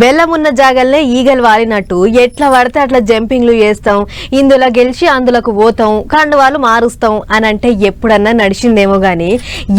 బెల్లం ఉన్న జాగల్నే ఈగలు వాలినట్టు. ఎట్లా పడితే అట్లా జంపింగ్లు చేస్తాం. ఇందులో గెలిచి అందులోకి పోతాం. కండువాలు మారుస్తాం అని అంటే ఎప్పుడన్నా నడిచిందేమో కానీ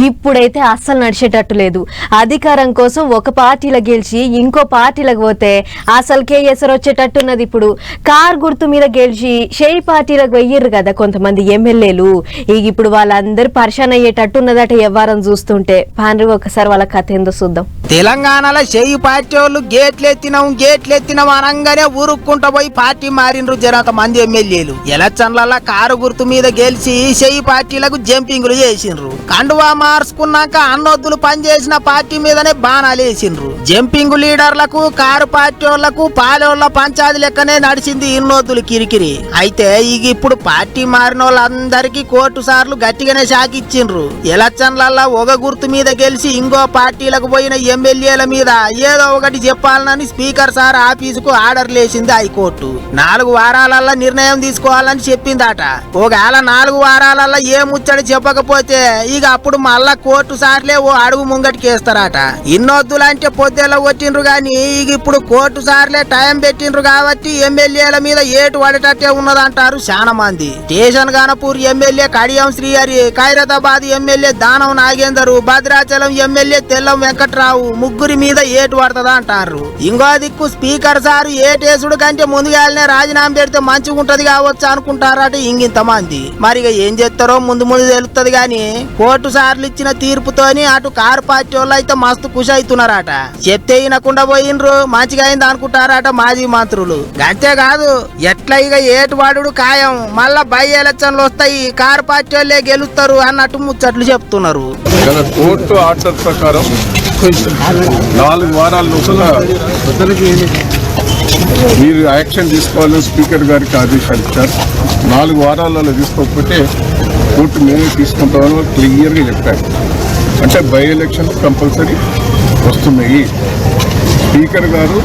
ఇప్పుడైతే అస్సలు నడిచేటట్టు లేదు. అధికారం కోసం ఒక పార్టీలో గెలిచి ఇంకో పార్టీలకు పోతే అసలుకే ఎసరు వచ్చేటట్టున్నది ఇప్పుడు. కార్ గుర్తు మీద గెలిచి షేయి పార్టీలకు వెయ్యరు కదా కొంతమంది ఎమ్మెల్యేలు. ఇక ఇప్పుడు వాళ్ళందరూ పరిశాన్ అయ్యేటట్టున్నదట వ్యవహారం చూస్తుంటే. పాండ్రి ఒకసారి వాళ్ళ కథ ఏందో చూద్దాం. తెలంగాణలో చెయ్యి పార్టీ వాళ్ళు గేట్లు ఎత్తినాం గేట్లు ఎత్తినాం అనగానే ఊరుక్కుంటా పోయి పార్టీ మారినరు జరంత మంది ఎమ్మెల్యేలు. ఎలక్షన్లలో కారు గుర్తు మీద గెలిచి చేయి పార్టీలకు జంపింగ్లు చేసిండ్రు. కండువా మార్చుకున్నాక అన్నొద్దులు పనిచేసిన పార్టీ మీదనే బాణాలు వేసిండ్రు. జంపింగ్ లీడర్లకు కారు పార్టీ వాళ్ళకు పాలెళ్ళ పంచాయతీ లెక్కనే నడిచింది ఇన్నొద్దులు కిరికిరి. అయితే ఇక ఇప్పుడు పార్టీ మారిన వాళ్ళందరికీ కోర్టు సార్లు గట్టిగానే షాకిచ్చిండ్రు. ఎలక్షన్లలో ఒక గుర్తు మీద గెలిచి ఇంకో పార్టీలకు పోయిన ఎమ్మెల్యేల మీద ఏదో ఒకటి చెప్పాలని స్పీకర్ సార్ ఆఫీసుకు ఆర్డర్ లేసింది హైకోర్టు. నాలుగు వారాలల్లా నిర్ణయం తీసుకోవాలని చెప్పిందట. ఒకవేళ నాలుగు వారాలల్లా ఏ ముచ్చడి చెప్పకపోతే ఇక అప్పుడు మళ్ళా కోర్టు సార్లే ఓ అడుగు ముంగటికేస్తారట. ఇన్నొద్దులంటే పొద్దుల వచ్చిండ్రు గాని ఇక ఇప్పుడు కోర్టు సార్లే టైం పెట్టిండ్రు కాబట్టి ఎమ్మెల్యేల మీద ఏటు పడేటట్టే ఉన్నదంటారు చాలా మంది station Ghanpur MLA Kadiyam Srihari Khairatabad MLA Danam Nagender Bhadrachalam MLA Tellam Venkatrao ముగ్గురి మీద ఏటు పడుతుందా అంటారు. ఇంకో దిక్కు స్పీకర్ సార్ ఏటేసుడు కంటే ముందుగానే రాజీనామా పెడితే మంచిగా ఉంటది కావచ్చు అనుకుంటారట ఇంగింత మంది మరి ఇక ఏం చేస్తారో ముందు ముందు తెలుస్తుంది గాని కోర్టు సార్లు ఇచ్చిన తీర్పుతోని అటు కారు పార్టీ వాళ్ళు అయితే మస్తు ఖుషి అవుతున్నారట. చెప్తే వినకుండా పోయినరు మంచిగా అయింది అనుకుంటారట మాజీ మంత్రులు. అంతేకాదు ఎట్లా ఇక ఏటు వాడు ఖాయం మళ్ళా బై ఎలక్షన్లు వస్తాయి కారు పార్టీ వాళ్ళే గెలుస్తారు అన్నట్టు ముచ్చట్లు చెప్తున్నారు. కోర్టు ఆర్డర్ ప్రకారం నాలుగు వారాల లోపల మీరు యాక్షన్ తీసుకోవాలని స్పీకర్ గారికి ఆదేశాలు ఇచ్చారు. నాలుగు వారాలలో తీసుకోకపోతే కోర్టు మేమే తీసుకుంటామని క్లియర్గా చెప్పారు. అంటే బై ఎలక్షన్ కంపల్సరీ వస్తున్నాయి. స్పీకర్ గారు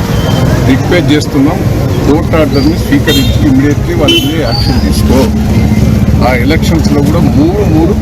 రిక్వెస్ట్ చేస్తున్నాం కోర్టు ఆర్డర్ని స్వీకరించి ఇమీడియట్లీ వాళ్ళ మీద యాక్షన్ తీసుకో. ఆ ఎలక్షన్స్లో కూడా మూడు మూడు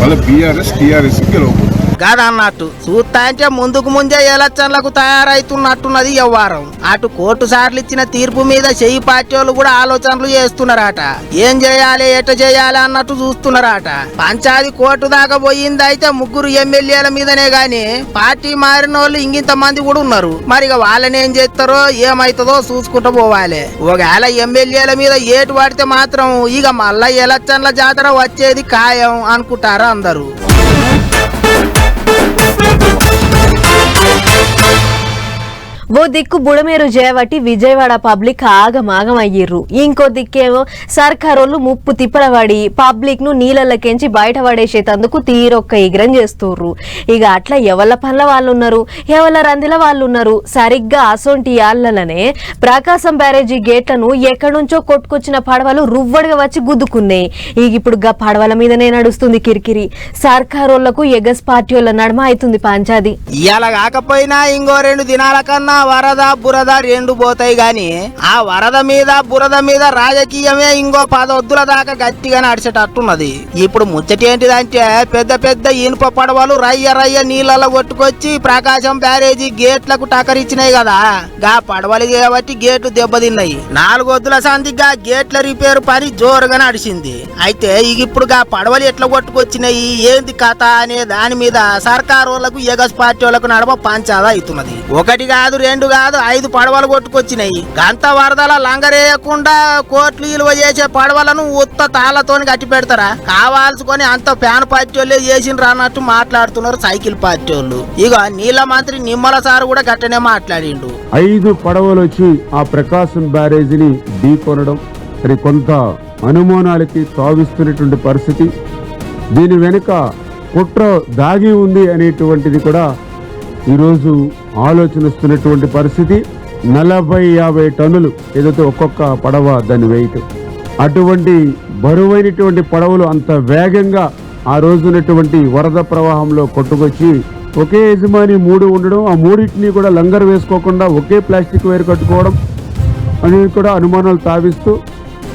వాళ్ళ బీఆర్ఎస్ టీఆర్ఎస్ గెలవకూడదు. కాదన్నట్టు. చూస్తాంటే ముందుకు ముందే ఎలక్షన్లకు తయారైతున్నట్టున్నది వ్యవహారం అటు కోర్టు సార్లు ఇచ్చిన తీర్పు మీద చెయ్యి పార్టీ వాళ్ళు కూడా ఆలోచనలు చేస్తున్నారట. ఏం చేయాలి ఎట చేయాలి అన్నట్టు చూస్తున్నారట. పంచాది కోర్టు దాకా పోయింది అయితే ముగ్గురు ఎమ్మెల్యేల మీదనే గాని పార్టీ మారిన వాళ్ళు ఇంకింత మంది కూడా ఉన్నారు. మరి ఇక వాళ్ళని ఏం చేస్తారో ఏమైతుందో చూసుకుంటూ పోవాలి. ఒకవేళ ఎమ్మెల్యేల మీద ఏటు పడితే మాత్రం ఇక మళ్ళా ఎలక్షన్ల జాతర వచ్చేది ఖాయం అనుకుంటారు అందరూ. Thank you. ఓ దిక్కు బుడమేరు జయవటి విజయవాడ పబ్లిక్ ఆగమాగం అయ్యిర్రు ఇంకో దిక్కేమో సర్కారోళ్ళు ముప్పు తిప్పలబడి పబ్లిక్ను నీళ్ళకెంచి బయట పడేసేటందుకు తీరొక్క ఎగరం చేస్తుర్రు. ఇక అట్లా ఎవళ్ళ పనుల వాళ్ళు ఉన్నారు ఎవళ్ళ రందిల వాళ్ళు ఉన్నారు సరిగ్గా అసొంటి ఆళ్ళనే ప్రకాశం బ్యారేజీ గేట్లను ఎక్కడి నుంచో కొట్టుకొచ్చిన పడవలు రువ్వడిగా వచ్చి గుద్దుకున్నాయి. ఇక ఇప్పుడు గా పడవల మీదనే నడుస్తుంది కిరికిరి. సర్కారోళ్ళకు ఎగస్ పార్టీ వాళ్ళ నడమ అవుతుంది పంచాది. ఇలా కాకపోయినా ఇంకో రెండు దినాల కన్నా వరద బురద రెండు పోతాయి గాని ఆ వరద మీద బురద మీద రాజకీయమే ఇంకో పదొద్దుల దాకా గట్టిగా నడిచేటట్టున్నది ఇప్పుడు ముచ్చట ఏంటిదంటే పెద్ద పెద్ద ఇనుప పడవలు రయ్య రయ్య నీళ్ళలో కొట్టుకొచ్చి ప్రకాశం బ్యారేజీ గేట్లకు టకరిచ్చినాయి కదా. గా పడవలు కాబట్టి గేట్లు దెబ్బతిన్నాయి. నాలుగొద్దుల సందిగా గేట్ల రిపేర్ పని జోరుగా నడిచింది అయితే ఇప్పుడు గా పడవలు ఎట్లా కొట్టుకొచ్చినాయి ఏంది కథ అనే దాని మీద సర్కారు వాళ్ళకు ఎగస్ పార్టీ వాళ్ళకు నడమ పంచాదా అవుతున్నది. ఒకటి కాదు రెండు కాదు ఐదు పడవలు కొట్టుకొచ్చినాయి. గంత వరదల లంగరేయకుండా కోట్లు విలువ చేసే పడవలను ఉత్త తాళ్ళతోని కట్టి పెడతారా కావాల్సుకొని అంత ఫ్యాన్ పార్టీ వాళ్ళే చేసిండ్రు అన్నట్టు మాట్లాడుతున్నారు సైకిల్ పార్టీ వాళ్ళు ఇక నీళ్ళ మంత్రి నిమ్మల సార్ కూడా గట్టనే మాట్లాడిండు. ఐదు పడవలు వచ్చి ఆ ప్రకాశం బ్యారేజీని ఢీకొనడం మరి కొంత అనుమానాలకి తావిస్తున్నటువంటి పరిస్థితి. దీని వెనుక కుట్ర దాగి ఉంది అనేటువంటిది కూడా ఈరోజు ఆలోచనిస్తున్నటువంటి పరిస్థితి నలభై యాభై టన్నులు ఏదైతే ఒక్కొక్క పడవ దాన్ని వెయిట్ అటువంటి బరువైనటువంటి పడవలు అంత వేగంగా ఆ రోజునటువంటి వరద ప్రవాహంలో కొట్టుకొచ్చి ఒకే యజమాని మూడు ఉండడం ఆ మూడింటిని కూడా లంగర్ వేసుకోకుండా ఒకే ప్లాస్టిక్ వేరు కట్టుకోవడం అనేది కూడా అనుమానాలు తావిస్తూ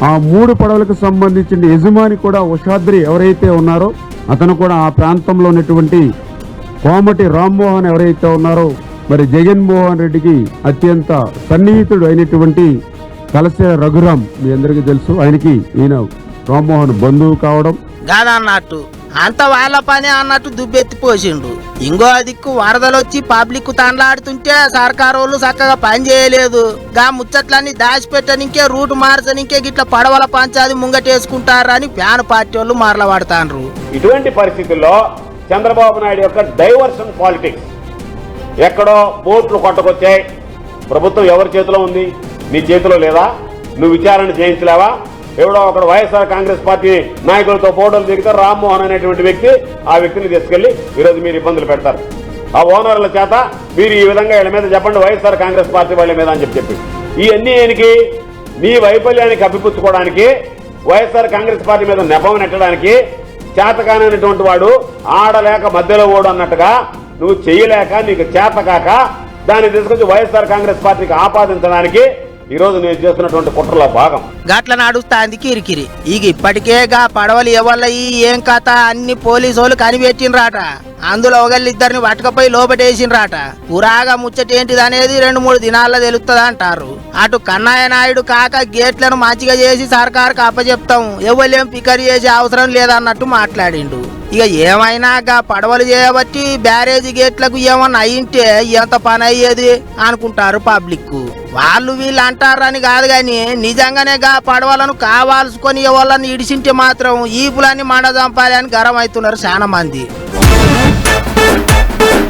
ఆ మూడు పడవలకు సంబంధించిన యజమాని కూడా ఉషాద్రి ఎవరైతే ఉన్నారో అతను కూడా ఆ ప్రాంతంలో ఉన్నటువంటి కోమటి రామ్మోహన్ ఎవరైతే ఉన్నారో మరి జగన్మోహన్ రెడ్డికి అత్యంత సన్నిహితుడు అయినటువంటి కలశ రఘురాం మీ అందరికీ తెలుసు. ఆయనకి ఈయన రామ్మోహన్ బంధువు కావడం. కాదన్నట్టు. అంత వాళ్ళ పని అన్నట్టు దుబ్బెత్తి పోసిండు. ఇంకో దిక్కు వరదలు వచ్చి పబ్లిక్ తండ్లాడుతుంటే సర్కారు వాళ్ళు చక్కగా పని చేయలేదు. గా ముచ్చట్లన్నీ దాచిపెట్టనికే రూట్ మార్చనికే గిట్ల పడవల పంచాది ముంగటేసుకుంటారని ఫ్యాన్ పార్టీ వాళ్ళు మరల పడతాండ్రు ఇటువంటి పరిస్థితుల్లో చంద్రబాబు నాయుడు యొక్క డైవర్షన్ పాలిటిక్స్. ఎక్కడో బోట్లు కొట్టకొచ్చాయి. ప్రభుత్వం ఎవరి చేతిలో ఉంది? నీ చేతిలో లేదా? నువ్వు విచారణ చేయించలేవా? ఎవడో ఒకడు వైఎస్ఆర్ కాంగ్రెస్ పార్టీ నాయకులతో ఫోటోలు దిగితే రామ్మోహన్ అనేటువంటి వ్యక్తి ఆ వ్యక్తిని తీసుకెళ్ళి ఈరోజు మీరు ఇబ్బందులు పెడతారు. ఆ ఓనర్ల చేత మీరు ఈ విధంగా వీళ్ళ మీద చెప్పండి వైఎస్ఆర్ కాంగ్రెస్ పార్టీ వాళ్ళ మీద అని చెప్పి చెప్పి. ఇవన్నీ ఆయనకి నీ వైఫల్యానికి కప్పిపుచ్చుకోవడానికి వైఎస్ఆర్ కాంగ్రెస్ పార్టీ మీద నెపం నెట్టడానికి చేతకానటువంటి వాడు ఆడలేక మధ్యలో ఓడు అన్నట్టుగా నువ్వు చేయలేక నీకు చేతకాక దాన్ని తీసుకొచ్చి వైఎస్ఆర్ కాంగ్రెస్ పార్టీకి ఆపాదించడానికి ఈ రోజు నేను చేస్తున్నటువంటి కుట్రలో భాగం. గట్ల నడుస్తాంది కిరికిరి. ఇక ఇప్పటికే గా పడవలు ఎవళ్ళ ఏం కథ? అన్ని పోలీసు వాళ్ళు కనిపెట్టినరాట అందులో ఒకళ్ళిద్దరిని పట్టుకపోయి లోపటేసిండ్రాట. పురాగా ముచ్చటేంటిది అనేది రెండు మూడు దినాల్లో తెలుస్తుంది అంటారు అటు కన్నయ్య నాయుడు కాక గేట్లను మంచిగా చేసి సర్కారుకు అప్పచెప్తాం ఎవరేం పికర్ చేసే అవసరం లేదన్నట్టు మాట్లాడిండు. ఇక ఏమైనా గా పడవలు చేయబట్టి బ్యారేజీ గేట్లకు ఏమన్నా అయింటే ఎంత పని అయ్యేది అనుకుంటారు పబ్లిక్ వాళ్ళు వీళ్ళు అంటారని కాదు కానీ నిజంగానే గా పడవలను కావాల్సుకొని వాళ్ళని ఇడిసింటే మాత్రం ఈపులన్నీ మండ చంపాలి అని గరం అవుతున్నారు చాలా మంది. Thank you.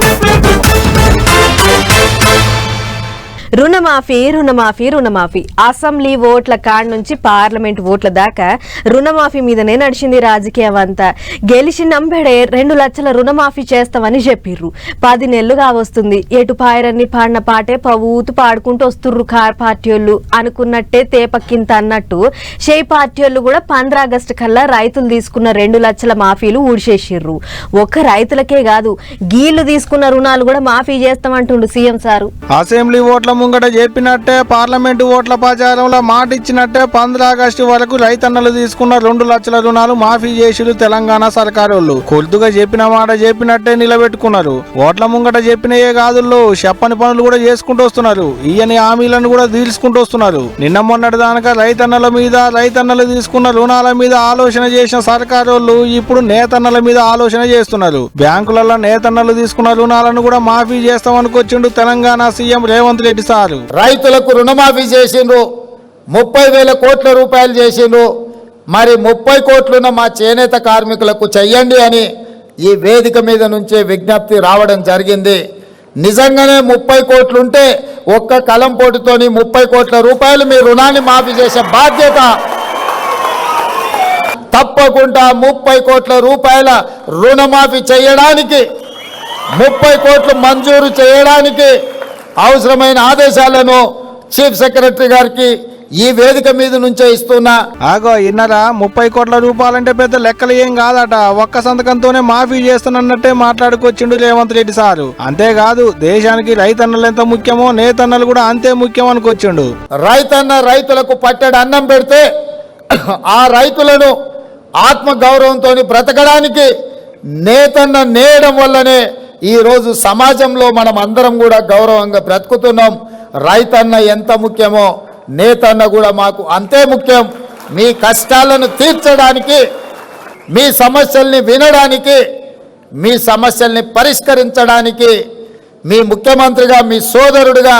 రుణమాఫీ రుణమాఫీ రుణమాఫీ. అసెంబ్లీ ఓట్ల కాడ నుంచి పార్లమెంట్ ఓట్ల దాకా రుణమాఫీ మీదనే నడిచింది రాజకీయం అంతా గెలిచి నంబెడే రెండు లక్షల రుణమాఫీ చేస్తామని చెప్పిర్రు. పది నెలలుగా వస్తుంది. ఎటు పాయరన్ని పాడిన పాటే పవూతు పాడుకుంటూ వస్తుర్రు కార్ పార్టీ వాళ్ళు అనుకున్నట్టే తేపక్కింత అన్నట్టు షే పార్టీ వాళ్ళు కూడా పంద్ర ఆగస్టు కల్లా రైతులు తీసుకున్న రెండు లక్షల మాఫీలు ఊడిచేసిర్రు ఒక్క రైతులకే కాదు గీళ్ళు తీసుకున్న రుణాలు కూడా మాఫీ చేస్తామంటుండు సీఎం సారు. అసెంబ్లీ ఓట్ల ముంగట చెప్పినట్టే పార్లమెంటు ఓట్ల ప్రచారంలో మాట ఇచ్చినట్టే పంద్ర ఆగస్టు వరకు రైతన్నలు తీసుకున్న రెండు లక్షల రుణాలు మాఫీ చేసిరు తెలంగాణ సర్కారోళ్ళు. కొద్దుగా చెప్పిన మాట చెప్పినట్టే నిలబెట్టుకున్నారు. ఓట్ల ముంగట చెప్పినయే కాదుల్లో చెప్పని పనులు కూడా చేసుకుంటూ వస్తున్నారు. ఈయని హామీలను కూడా తీర్చుకుంటూ వస్తున్నారు. నిన్న మొన్నటి దానక రైతన్నల మీద రైతన్నలు తీసుకున్న రుణాల మీద ఆలోచన చేసిన సర్కారోళ్ళు ఇప్పుడు నేతన్నల మీద ఆలోచన చేస్తున్నారు. బ్యాంకులలో నేతన్నలు తీసుకున్న రుణాలను కూడా మాఫీ చేస్తామనుకొచ్చిండు తెలంగాణ సీఎం రేవంత్ రెడ్డి సారు రైతులకు రుణమాఫీ చేసిండ్రు. ముప్పై వేల కోట్ల రూపాయలు చేసిండ్రు. మరి ముప్పై కోట్లున్న మా చేనేత కార్మికులకు చెయ్యండి అని ఈ వేదిక మీద నుంచే విజ్ఞప్తి రావడం జరిగింది. నిజంగానే ముప్పై కోట్లుంటే ఒక్క కలంపోటుతోని ముప్పై కోట్ల రూపాయలు మీ రుణాన్ని మాఫీ చేసే బాధ్యత. తప్పకుండా ముప్పై కోట్ల రూపాయల రుణమాఫీ చేయడానికి ముప్పై కోట్లు మంజూరు చేయడానికి అవసరమైన ఆదేశాలను చీఫ్ సెక్రటరీ గారికి ఈ వేదిక మీద నుంచే ఇస్తున్నా. ఆగో ఇన్నరా ముప్పై కోట్ల రూపాయలంటే పెద్ద లెక్కలు ఏం కాదట. ఒక్క సంతకంతోనే మాఫీ చేస్తున్నట్టే మాట్లాడుకొచ్చిండు రేవంత్ రెడ్డి సారు. అంతేకాదు దేశానికి రైతన్నలు ఎంత ముఖ్యమో నేతన్నలు కూడా అంతే ముఖ్యం అనుకొచ్చిండు. రైతన్న రైతులకు పట్టెడు అన్నం పెడితే ఆ రైతులను ఆత్మ గౌరవంతో బ్రతకడానికి నేతన్న నేయడం వల్లనే ఈరోజు సమాజంలో మనం అందరం కూడా గౌరవంగా బ్రతుకుతున్నాం. రైతన్న ఎంత ముఖ్యమో నేతన్న కూడా మాకు అంతే ముఖ్యం. మీ కష్టాలను తీర్చడానికి మీ సమస్యల్ని వినడానికి మీ సమస్యల్ని పరిష్కరించడానికి మీ ముఖ్యమంత్రిగా మీ సోదరుడిగా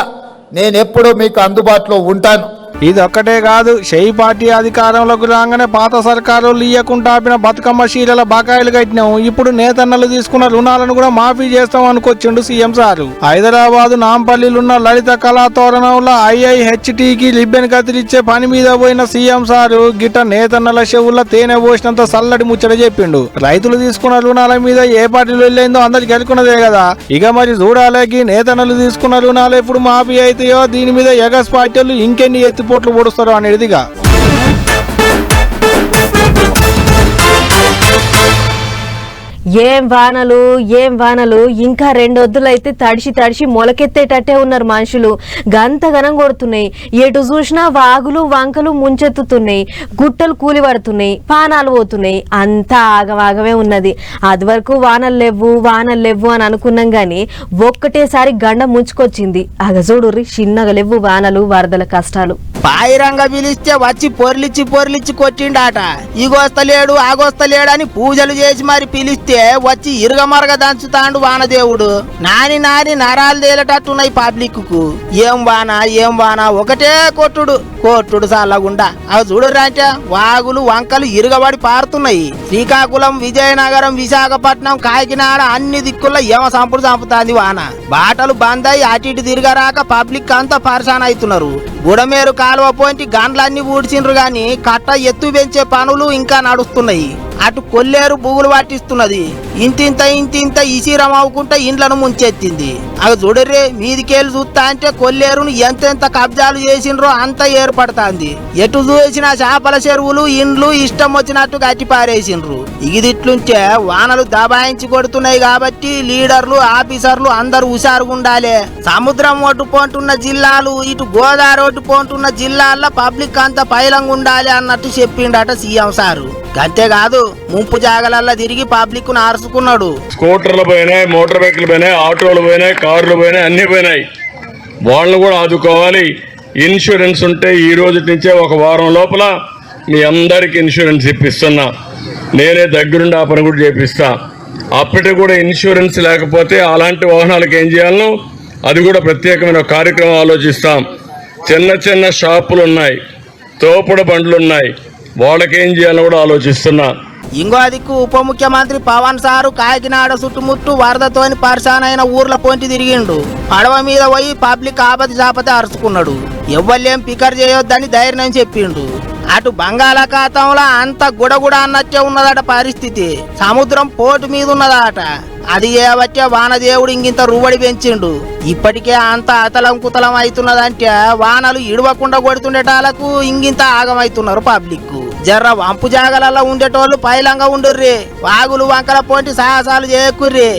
నేను ఎప్పుడూ మీకు అందుబాటులో ఉంటాను. ఇదొక్కటే కాదు షెయి పార్టీ అధికారంలోకి రాగానే పాత సర్కారు లీయకుండా ఆపిన బతుకమ్మ చీరల బకాయిలు కట్టినాం. ఇప్పుడు నేతన్నలు తీసుకున్న రుణాలను కూడా మాఫీ చేస్తాం అనుకొచ్చిండు సీఎం సారు. హైదరాబాద్ నాంపల్లిలున్న లలిత కళా తోరణంలో ఐఐహెచ్టికి లిబ్బెన్ కత్తిరిచ్చే పని మీద పోయిన సీఎం సారు గిట్ట నేతన్నల చెవుల్లో తేనె పోసినంత సల్లడి ముచ్చట చెప్పిండు. రైతులు తీసుకున్న రుణాల మీద ఏ పార్టీలు వెళ్ళిందో అందరికి అనుకున్నదే కదా. ఇక మరి చూడాలకి నేతన్నలు తీసుకున్న రుణాలు ఎప్పుడు మాఫీ అవుతాయో దీని మీద ఎగస్ పార్టీలు ఇంకెన్ని కోట్లు ఓడుస్తారో అనేదిగా ఏం వానలు ఏం వానలు ఇంకా రెండొద్దులైతే తడిసి తడిసి మొలకెత్తేటట్టే ఉన్నారు మనుషులు. గంతగనం కొడుతున్నాయి. ఎటు చూసినా వాగులు వంకలు ముంచెత్తుతున్నాయి. గుట్టలు కూలి పడుతున్నాయి పానాలు పోతున్నాయి. అంతా ఆగవాగమే ఉన్నది. అది వరకు వానలు లేవు వానలు లేవు అని అనుకున్నాం కానీ ఒక్కటేసారి గండ ముంచుకొచ్చింది. అగజోడుర్రి చిన్నగా లేవు వానలు వరదల కష్టాలు. పాయిరంగ పిలిస్తే వచ్చి పొర్లిచ్చి పొర్లిచ్చి కొట్టిండాట. ఇగొస్తలేడు ఆగొస్తలేడు అని పూజలు చేసి మరి పిలిస్తే వచ్చి ఇరుగమరగ దంచుతాండు వానదేవుడు. నాని నాని నరాలు తేలేటట్టున్నాయి పబ్లిక్కు ఏం వాన ఏం వాన ఒకటే కొట్టుడు. కొట్టుడు సాలగుండా అవి చూడరంటే వాగులు వంకలు ఇరుగబడి పారుతున్నాయి. శ్రీకాకుళం విజయనగరం విశాఖపట్నం కాకినాడ అన్ని దిక్కుల్లో ఏమ సంపుడు చంపుతాంది వాన. బాటలు బంద్ అయి అటు ఇటు తిరగరాక పబ్లిక్ అంతా పరిశాన్ అవుతున్నారు బుడమేరు కాలువ పోయింటి గండ్లన్నీ ఊడ్చిండ్రు గాని కట్ట ఎత్తు పెంచే పనులు ఇంకా నడుస్తున్నాయి. అటు కొల్లేరు బుగులు పట్టిస్తున్నది ఇంతింత ఇంతింత ఇసిరం అవ్వకుంటే ఇండ్లను ముంచెత్తింది. అవి చూడర్రే మీదికేళ్ళు చూస్తా అంటే కొల్లేరును ఎంతెంత కబ్జాలు చేసిండ్రో అంత ఏర్పడతాంది. ఎటు చూసిన చేపల చెరువులు ఇండ్లు ఇష్టం వచ్చినట్టు కట్టి పారేసిండ్రు ఇగిదిట్లుంచే వానలు దబాయించి కొడుతున్నాయి కాబట్టి లీడర్లు ఆఫీసర్లు అందరూ హుషారుగా ఉండాలే. సముద్రం ఒడ్డు పోంటున్న జిల్లాలు ఇటు గోదావరి ఒడ్డు పోంటున్న జిల్లాల్లో పబ్లిక్ అంతా పైలంగా ఉండాలి అన్నట్టు చెప్పిండట సీఎం సారు. అంతేకాదు ముంపు జాగలల్లా తిరిగి పబ్లిక్ను ఆరుసుకున్నాడు స్కూటర్లు పోయినాయి మోటార్ బైకులు పోయినాయి ఆటోలు పోయినాయి కార్లు పోయినాయి అన్నీ పోయినాయి. వాళ్ళని కూడా ఆదుకోవాలి. ఇన్సూరెన్స్ ఉంటే ఈ రోజు నుంచే ఒక వారం లోపల మీ అందరికి ఇన్సూరెన్స్ ఇప్పిస్తున్నా. నేనే దగ్గరుండి ఆ పని కూడా చేపిస్తా. అప్పటికి కూడా ఇన్సూరెన్స్ లేకపోతే అలాంటి వాహనాలకు ఏం చేయాలను? అది కూడా ప్రత్యేకమైన కార్యక్రమం ఆలోచిస్తాం. చిన్న చిన్న షాపులు ఉన్నాయి. తోపుడు బండ్లు ఉన్నాయి. వాళ్ళకేం చేయాలని కూడా ఆలోచిస్తున్నా. ఇంకో దిక్కు ఉప ముఖ్యమంత్రి పవన్ సారు కాకినాడ చుట్టుముట్టు వరదతోని పరిశానైన ఊర్ల పొంటి తిరిగిండు. పడవ మీద పోయి పబ్లిక్ ఆపతి జాపతి అరుచుకున్నాడు. ఎవ్వలేం పికర్ చేయొద్దని ధైర్యం చెప్పిండు. అటు బంగాళాఖాతంలో అంత గుడగుడ అన్నట్టే ఉన్నదట పరిస్థితి. సముద్రం పోటు మీద ఉన్నదట. అది ఏవచ్చే వానదేవుడు ఇంకింత రువడి పెంచిండు. ఇప్పటికే అంత అతలం కుతలం అవుతున్నదంటే వానలు ఇడవకుండా కొడుతుండేటాలకు ఇంకింత ఆగమైతున్నారు పబ్లిక్ జర్ర వంపు జాగలలో ఉండేటోళ్ళు పైలంగా ఉండుర్రి. వాగులు వంకల పోటీ సాహసాలు చేయకుర్రి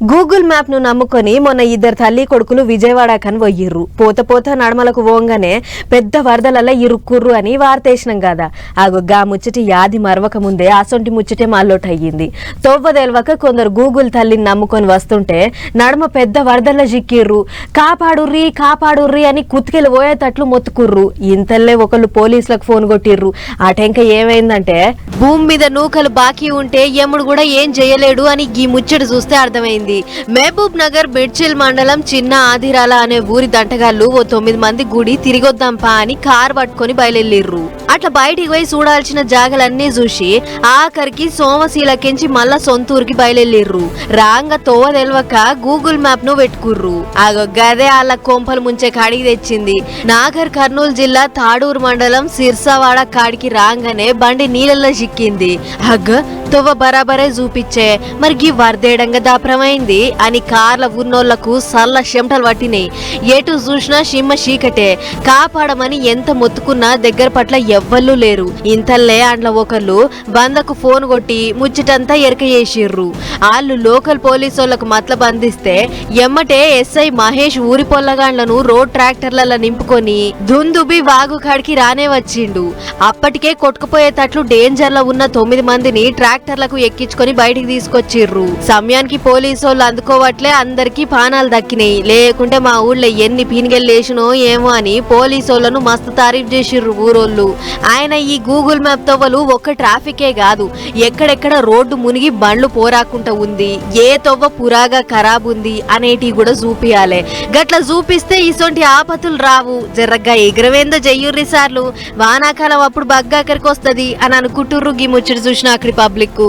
గూగుల్ మ్యాప్ను నమ్ముకొని మొన్న ఇద్దరు తల్లి కొడుకులు విజయవాడ కని పోయిర్రు పోత పోత నడమలకు పోంగానే పెద్ద వరదలల్ల ఇరుక్కుర్రు అని వార్తేసినాం కదా ఆగో గా ముచ్చటి యాది మరవక ముందే అసొంటి ముచ్చటే మాల్లోట్ అయ్యింది తొవ్వ తెలవక కొందరు గూగుల్ తల్లిని నమ్ముకొని వస్తుంటే నడమ పెద్ద వరదల్ల చిక్కిర్రు కాపాడుర్రి కాపాడుర్రి అని కుతికెళ్ళి పోయేటట్లు మొత్తుకుర్రు. ఇంతల్లే ఒకళ్ళు పోలీసులకు ఫోన్ కొట్టిర్రు ఆటంక ఏమైందంటే భూమి మీద నూకలు బాకీ ఉంటే యముడు కూడా ఏం చేయలేడు అని ఈ ముచ్చట చూస్తే అర్థమైంది. మహబూబ్ నగర్ బిడ్చిల్ మండలం చిన్న ఆదిరాల అనే ఊరి దంటగాళ్ళు ఓ తొమ్మిది మంది గుడి తిరిగొద్దాంపా అని కార్ పట్టుకొని బయలుదేరిర్రు. అట్లా బయటికి పోయి చూడాల్సిన జాగలన్నీ చూసి ఆఖరికి సోమశీలకించి మళ్ళా సొంతూరుకి బయలుదేరిర్రు. రాంగ తోవ తెలవక గూగుల్ మ్యాప్ను పెట్టుకుర్రు ఆగో గదే వాళ్ళ కొంపలు ముంచే కాడికి తెచ్చింది. నాగర్ కర్నూలు జిల్లా తాడూరు మండలం సిర్సావాడ కాడికి రాగానే బండి నీళ్ళల్లో చిక్కింది. అగ్గ తొవ్వ బరాబరే చూపించే. మరి గీ వరదేడంగా దాపరమైంది. అని కార్ల ఉన్నోళ్ళకు సల్ల చెమటలు పట్టినాయి. ఎటు చూసినా షిమ్మ చీకటే. కాపాడమని ఎంత మొత్తుకున్నా దగ్గర పట్ల ఎవ్వళ్ళు లేరు. ఇంతల్లే అండ్ల ఒకళ్ళు బందకు ఫోన్ కొట్టి ముచ్చటంతా ఎరక చేసిర్రు. వాళ్ళు లోకల్ పోలీసోళ్ళకు మతల బంధిస్తే ఎమ్మటే ఎస్ఐ మహేష్ ఊరి పొల్లగాండ్లను రోడ్ ట్రాక్టర్లలో నింపుకొని దుందుబి వాగు కాడికి రానే వచ్చిండు. అప్పటికే కొట్టుకుపోయేటట్లు డేంజర్లో ఉన్న తొమ్మిది మందిని ట్రాక్టర్లకు ఎక్కించుకొని బయటికి తీసుకొచ్చిర్రు. సమయానికి పోలీసు వాళ్ళు అందుకోవట్లే అందరికీ పానాలు దక్కినాయి. లేకుంటే మా ఊళ్ళో ఎన్ని పీనిగెళ్ళేసినో ఏమో అని పోలీసోళ్ళను మస్తు తారీఫ్ చేసిర్రు ఊరోళ్ళు. ఆయన ఈ గూగుల్ మ్యాప్ తవ్వలు ఒక్క ట్రాఫికే కాదు. ఎక్కడెక్కడ రోడ్డు మునిగి బండ్లు పోరాకుంటా ఉంది. ఏ తొవ్వ పురాగా ఖరాబ్ ఉంది అనేటివి కూడా చూపియాలే. గట్ల చూపిస్తే ఇసొంటి ఆపతులు రావు. జర్రగ్గా ఎగురవేందో చెయ్యుర్రి సార్లు. వానాకాలం అప్పుడు బగ్గాకరికి వస్తుంది అని అనుకుంటుర్రు గీ ముచ్చట చూసిన అక్కడి పబ్లిక్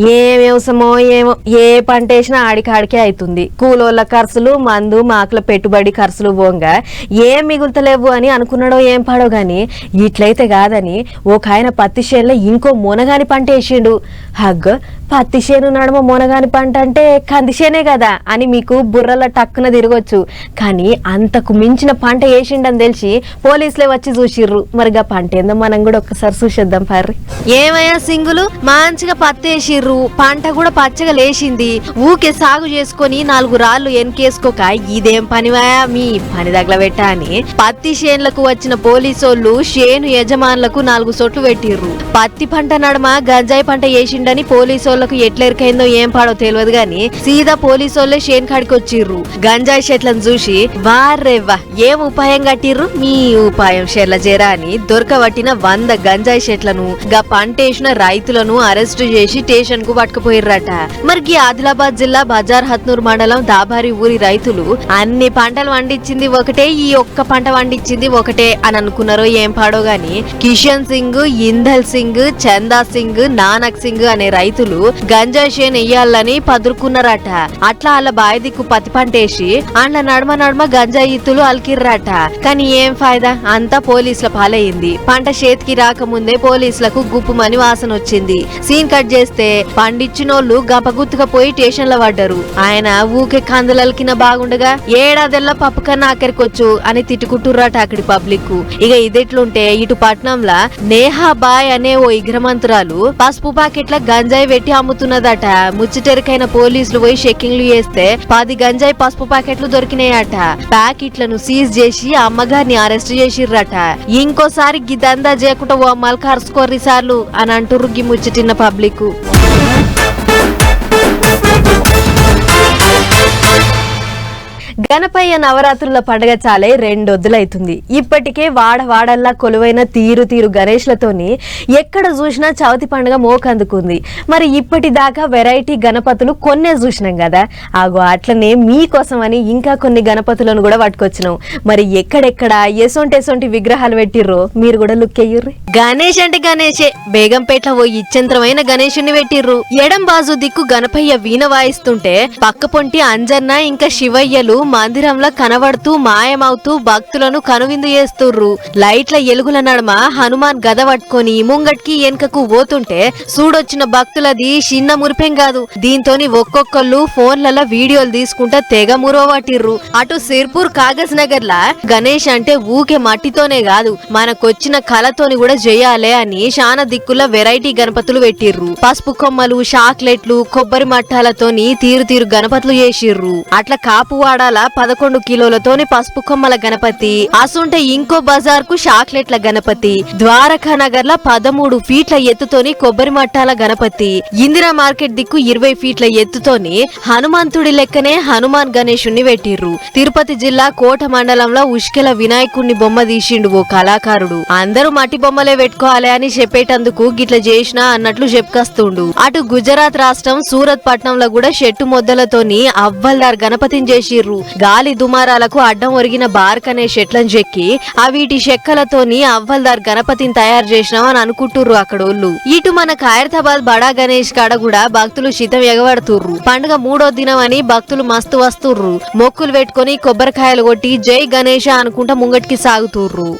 ఏ వ్యవసాయమో ఏమో ఏ పంట వేసినా ఆడికాడికే అవుతుంది. కూలోళ్ళ ఖర్చులు మందు మాకుల పెట్టుబడి ఖర్చులు పోంగా. ఏం మిగులుతలేవు అని అనుకున్నాడో ఏం పాడో గాని ఇట్లయితే కాదని ఒక ఆయన పత్తి చేనులో ఇంకో మునగాని పంట వేసిండు. హగ్ పత్తి చేను నడమ మొనగాని పంట అంటే కంది చేనే కదా అని మీకు బుర్రల టక్కున తిరగొచ్చు. కానీ అంతకు మించిన పంట వేసిండని తెలిసి పోలీసులే వచ్చి చూసిర్రు. మరిగా పంట ఏందో మనం కూడా ఒక్కసారి చూసేద్దాం పర్రి. ఏమయ్యా సింగులు? మంచిగా పత్తి వేసిర్రు పంట కూడా పచ్చగా లేచింది. ఊకే సాగు చేసుకొని నాలుగు రాళ్ళు ఎనకేసుకోక ఇదేం పనివాయా మీ పని దగ్గర పెట్టా అని పత్తి చేన్లకు వచ్చిన పోలీసోళ్ళు చేను యజమానులకు నాలుగు సొట్లు పెట్టిర్రు. పత్తి పంట నడమ గంజాయి పంట వేసిండని పోలీసోళ్ళకు ఎట్లెరికైందో ఏం పాడో తెలియదు గాని సీదా పోలీసోళ్ళే షేన్ కాడికి వచ్చిర్రు. గంజాయి షెట్లను చూసి వారెవ్వా ఏం ఉపాయం కట్టిర్రు? మీ ఉపాయం షెర్ల చేరా అని దొరకబట్టిన వంద గంజాయి చెట్లను గా పంటేసిన రైతులను అరెస్టు చేసి స్టేషన్కు పట్టుకుపోయిర్రట. మరి ఆదిలాబాద్ జిల్లా బజార్ హత్నూర్ మండలం దాబారి ఊరి రైతులు అన్ని పంటలు వండించింది ఒకటే ఈ ఒక్క పంట వండించింది ఒకటే అని అనుకున్నారో ఏం పాడో గాని కిషన్ సింగ్ ఇందల్ సింగ్ చందా సింగ్ నానక్ సింగ్ అనే రైతులు గంజా చేను ఎయ్యాలని పదురుకున్నారట. అట్లా వాళ్ళ బాయి దిక్కు పత్తి పంటేసి అండ్ల నడమ నడమ గంజా ఇత్తులు అలికిర్రట. కానీ ఏం ఫాయిదా? అంతా పోలీసుల పాలయ్యింది పంట చేతికి రాకముందే పోలీసులకు గుప్పుమని వాసన వచ్చింది సీన్ కట్ చేస్తే పండించినోళ్ళు గపగుత్తుగా పోయి స్టేషన్లో పడ్డారు. ఆయన ఊకే కందలకిన బాగుండగా ఏడాదెల్లా పప్పు కన్నా ఆఖరికొచ్చు అని తిట్టుకుంటుర్రట అక్కడి పబ్లిక్ ఇక ఇదెట్లుంటే ఇటు పట్నంలా నేహా బాయ్ అనే ఓ ఇగ్రమంతురాలు పసుపు పాకెట్ల గంజాయి పెట్టి అమ్ముతున్నదట. ముచ్చటెరికైన పోలీసులు పోయి చెక్కింగ్లు చేస్తే పది గంజాయి పసుపు ప్యాకెట్లు దొరికినాయట. ప్యాకెట్లను సీజ్ చేసి అమ్మగారిని అరెస్ట్ చేసిర్రట. ఇంకోసారి గిదందా చేయకుండా ఓ మల్ కరుసుకోర్రి సార్లు అని అంటుర్రు గి ముచ్చటిన్న పబ్లిక్ గణపయ్య నవరాత్రుల పండగ చాలే రెండొద్దులైతుంది. ఇప్పటికే వాడవాడల్లా కొలువైన తీరు తీరు గణేష్లతోని ఎక్కడ చూసినా చవితి పండుగ మోకందుకుంది. మరి ఇప్పటిదాకా వెరైటీ గణపతులు కొన్నే చూసినాం కదా ఆగో అట్లనే మీకోసమని ఇంకా కొన్ని గణపతులను కూడా పట్టుకొచ్చినాం. మరి ఎక్కడెక్కడ ఎసొంటి ఎసొంటి విగ్రహాలు పెట్టిర్రో మీరు కూడా లుక్ అయ్యుర్రి గణేష్ అంటే గణేషే. బేగంపేట ఓ ఇచ్చంత్రమైన గణేషుని పెట్టిర్రు. ఎడం బాజు దిక్కు గణపయ్య వీణ వాయిస్తుంటే పక్క పొంటి అంజన్న ఇంకా శివయ్యలు మందిరంలో కనబడుతూ మాయమవుతూ భక్తులను కనువిందు చేస్తుర్రు. లైట్ల ఎలుగుల నడుమ హనుమాన్ గద పట్టుకొని ముంగట్కి వెనుకకు పోతుంటే చూడొచ్చిన భక్తులది చిన్న మురిపెం కాదు. దీంతోని ఒక్కొక్కళ్ళు ఫోన్లలో వీడియోలు తీసుకుంటా తెగ మురవబట్టిర్రు. అటు సిర్పూర్ కాగజ్ నగర్ లా గణేష్ అంటే ఊకే మట్టితోనే కాదు. మనకొచ్చిన కళతోని కూడా చేయాలే అని చానా దిక్కుల వెరైటీ గణపతులు పెట్టిర్రు. పసుపు కొమ్మలు చాక్లెట్లు కొబ్బరి మట్టాలతోని తీరు తీరు గణపతులు చేసిర్రు. అట్లా కాపు వాడాల పదకొండు కిలోలతోని పసుపు కొమ్మల గణపతి అసుంటే ఇంకో బజార్కు చాక్లెట్ల గణపతి ద్వారకా నగర్ ల పదమూడు ఫీట్ల ఎత్తుతోని కొబ్బరి మట్టాల గణపతి ఇందిరా మార్కెట్ దిక్కు ఇరవై ఫీట్ల ఎత్తుతోని హనుమంతుడి లెక్కనే హనుమాన్ గణేశుణ్ణి పెట్టిర్రు తిరుపతి జిల్లా కోట మండలంలో ఉష్కెల వినాయకుణ్ణి బొమ్మ తీసిండు ఓ కళాకారుడు. అందరూ మట్టి బొమ్మలే పెట్టుకోవాలి అని చెప్పేటందుకు గిట్ల చేసినా అన్నట్లు చెప్పుకొస్తుండు. అటు గుజరాత్ రాష్ట్రం సూరత్ పట్నంలో కూడా చెట్టు మొద్దలతోని అవ్వల్దార్ గణపతిని చేసిర్రు. గాలి దుమారాలకు అడ్డం ఒరిగిన బార్క్ అనే చెట్లను చెక్కి ఆ వీటి చెక్కలతోని అవ్వల్దార్ గణపతిని తయారు చేసినామని అనుకుంటుర్రు అక్కడోళ్ళు. ఇటు మన ఖైరతాబాద్ బడా గణేష్ కాడ కూడా భక్తులు శితం ఎగబడుతుర్రు. పండుగ మూడో దినం అని భక్తులు మస్తు వస్తుర్రు. మొక్కులు పెట్టుకొని కొబ్బరికాయలు కొట్టి జై గణేష అనుకుంటా ముంగటికి సాగుతుర్రు.